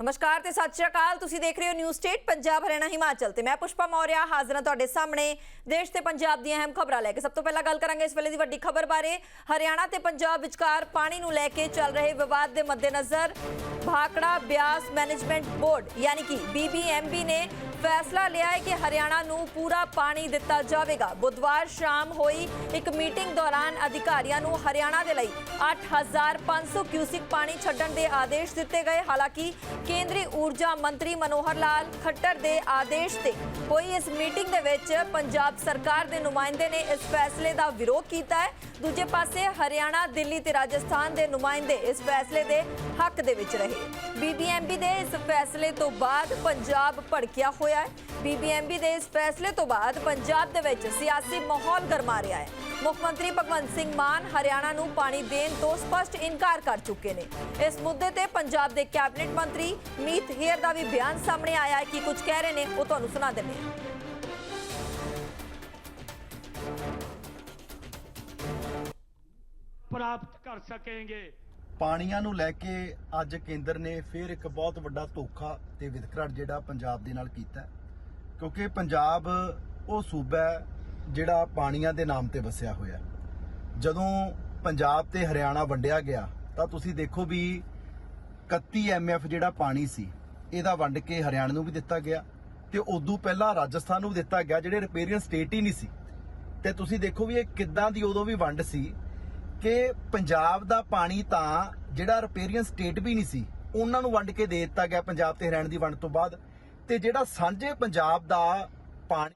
ਨਮਸਕਾਰ ਤੇ ਸਤਿ ਸ਼੍ਰੀ ਅਕਾਲ। ਤੁਸੀਂ ਦੇਖ ਰਹੇ ਹੋ ਨਿਊਜ਼ ਸਟੇਟ ਪੰਜਾਬ, ਹਰਿਆਣਾ, ਹਿਮਾਚਲ ਤੇ ਮੈਂ ਪੁਸ਼ਪਾ ਮੌਰਿਆ, ਹਾਜ਼ਰ ਹਾਂ ਤੁਹਾਡੇ ਸਾਹਮਣੇ। ਦੇਸ਼ ਤੇ ਪੰਜਾਬ ਦੀਆਂ ਅਹਿਮ ਖਬਰਾਂ ਲੈ ਕੇ ਸਭ ਤੋਂ ਪਹਿਲਾਂ ਗੱਲ ਕਰਾਂਗੇ ਇਸ ਵੇਲੇ ਦੀ ਵੱਡੀ ਖਬਰ ਬਾਰੇ। ਹਰਿਆਣਾ ਤੇ ਪੰਜਾਬ ਵਿਚਕਾਰ ਪਾਣੀ ਨੂੰ ਲੈ ਕੇ ਚੱਲ ਰਹੇ ਵਿਵਾਦ ਦੇ ਮੱਦੇਨਜ਼ਰ ਭਾਕੜਾ ਬਿਆਸ ਮੈਨੇਜਮੈਂਟ ਬੋਰਡ, ਯਾਨੀ ਕਿ BBMB ਨੇ ਫੈਸਲਾ ਲਿਆ ਹੈ ਕਿ ਹਰਿਆਣਾ ਨੂੰ ਪੂਰਾ ਪਾਣੀ ਦਿੱਤਾ ਜਾਵੇਗਾ। ਬੁੱਧਵਾਰ ਸ਼ਾਮ ਹੋਈ ਇੱਕ ਮੀਟਿੰਗ ਦੌਰਾਨ ਅਧਿਕਾਰੀਆਂ ਨੂੰ ਹਰਿਆਣਾ ਦੇ ਲਈ 8500 ਕਿਊਸਿਕ ਪਾਣੀ ਛੱਡਣ ਦੇ ਆਦੇਸ਼ ਦਿੱਤੇ ਗਏ। ਹਾਲਾਂਕਿ ਕੇਂਦਰੀ ਊਰਜਾ ਮੰਤਰੀ ਮਨੋਹਰ ਲਾਲ ਖੱਟਰ ਦੇ ਆਦੇਸ਼ ਤੇ ਹੋਈ ਇਸ ਮੀਟਿੰਗ ਦੇ ਵਿੱਚ ਪੰਜਾਬ ਸਰਕਾਰ ਦੇ ਨੁਮਾਇੰਦੇ ਨੇ ਇਸ ਫੈਸਲੇ ਦਾ ਵਿਰੋਧ ਕੀਤਾ ਹੈ। ਦੂਜੇ ਪਾਸੇ ਹਰਿਆਣਾ, ਦਿੱਲੀ ਤੇ ਰਾਜਸਥਾਨ ਦੇ ਨੁਮਾਇੰਦੇ ਇਸ ਫੈਸਲੇ ਦੇ ਹੱਕ ਦੇ ਵਿੱਚ ਰਹੇ। ਬੀਬੀਐਮਬੀ ਦੇ ਇਸ ਫੈਸਲੇ ਤੋਂ ਬਾਅਦ ਪੰਜਾਬ ਭੜਕਿਆ ਹੋਇਆ ਹੈ। ਬੀਬੀਐਮਬੀ ਦੇ ਇਸ ਫੈਸਲੇ ਤੋਂ ਬਾਅਦ ਪੰਜਾਬ ਦੇ ਵਿੱਚ ਸਿਆਸੀ ਮਾਹੌਲ ਗਰਮਾ ਰਿਹਾ ਹੈ। ਮੁੱਖ ਮੰਤਰੀ ਭਗਵੰਤ ਸਿੰਘ ਮਾਨ ਹਰਿਆਣਾ ਨੂੰ ਪਾਣੀ ਦੇਣ ਤੋਂ ਸਪਸ਼ਟ ਇਨਕਾਰ ਕਰ ਚੁੱਕੇ ਨੇ। ਇਸ ਮੁੱਦੇ ਤੇ ਪੰਜਾਬ ਦੇ ਕੈਬਨਿਟ ਮੰਤਰੀ ਮੀਤ ਹੇਅਰ ਦਾ ਵੀ ਬਿਆਨ ਸਾਹਮਣੇ ਆਇਆ ਹੈ। ਕਿ ਕੁਝ ਕਹਿ ਰਹੇ ਨੇ ਉਹ ਤੁਹਾਨੂੰ ਸੁਣਾ ਦਿੰਦੇ ਹਾਂ। ਪ੍ਰਾਪਤ ਕਰ ਸਕेंगे ਪਾਣੀਆਂ ਨੂੰ ਲੈ ਕੇ ਅੱਜ ਕੇਂਦਰ ਨੇ ਫਿਰ ਇੱਕ ਬਹੁਤ ਵੱਡਾ ਧੋਖਾ ਤੇ ਵਿਤਕਰਾ ਜਿਹੜਾ ਪੰਜਾਬ ਦੇ ਨਾਲ ਕੀਤਾ ਕਿਉਂਕਿ ਪੰਜਾਬ ਉਹ ਸੂਬਾ ਹੈ ਜਿਹੜਾ ਪਾਣੀਆਂ ਦੇ ਨਾਮ ਤੇ ਵਸਿਆ ਹੋਇਆ ਜਦੋਂ ਪੰਜਾਬ ਤੇ ਹਰਿਆਣਾ ਵੰਡਿਆ ਗਿਆ, ਤਾਂ ਤੁਸੀਂ ਦੇਖੋ ਵੀ 31 ਐਮਐਫ ਜਿਹੜਾ ਪਾਣੀ ਸੀ, ਇਹਦਾ ਵੰਡ ਕੇ ਹਰਿਆਣਾ ਨੂੰ ਵੀ ਦਿੱਤਾ ਗਿਆ ਤੇ ਉਦੋਂ ਪਹਿਲਾਂ ਰਾਜਸਥਾਨ ਨੂੰ ਵੀ ਦਿੱਤਾ ਗਿਆ, ਜਿਹੜੇ ਰਿਪੇਰੀਅਨ ਸਟੇਟ ਹੀ ਨਹੀਂ ਸੀ। ਤੇ ਤੁਸੀਂ ਦੇਖੋ ਵੀ ਇਹ ਕਿੱਦਾਂ ਦੀ ਉਦੋਂ ਵੀ ਵੰਡ ਸੀ ਕਿ ਪੰਜਾਬ ਦਾ ਪਾਣੀ ਤਾਂ ਜਿਹੜਾ ਰਿਪੇਰੀਅਨ ਸਟੇਟ ਵੀ ਨਹੀਂ ਸੀ, ਉਹਨਾਂ ਨੂੰ ਵੰਡ ਕੇ ਦੇ ਦਿੱਤਾ ਗਿਆ ਪੰਜਾਬ ਤੇ ਹਰਿਆਣਾ ਦੀ ਵੰਡ ਤੋਂ ਬਾਅਦ। ਤੇ ਜਿਹੜਾ ਸਾਂਝੇ ਪੰਜਾਬ ਦਾ ਪਾਣੀ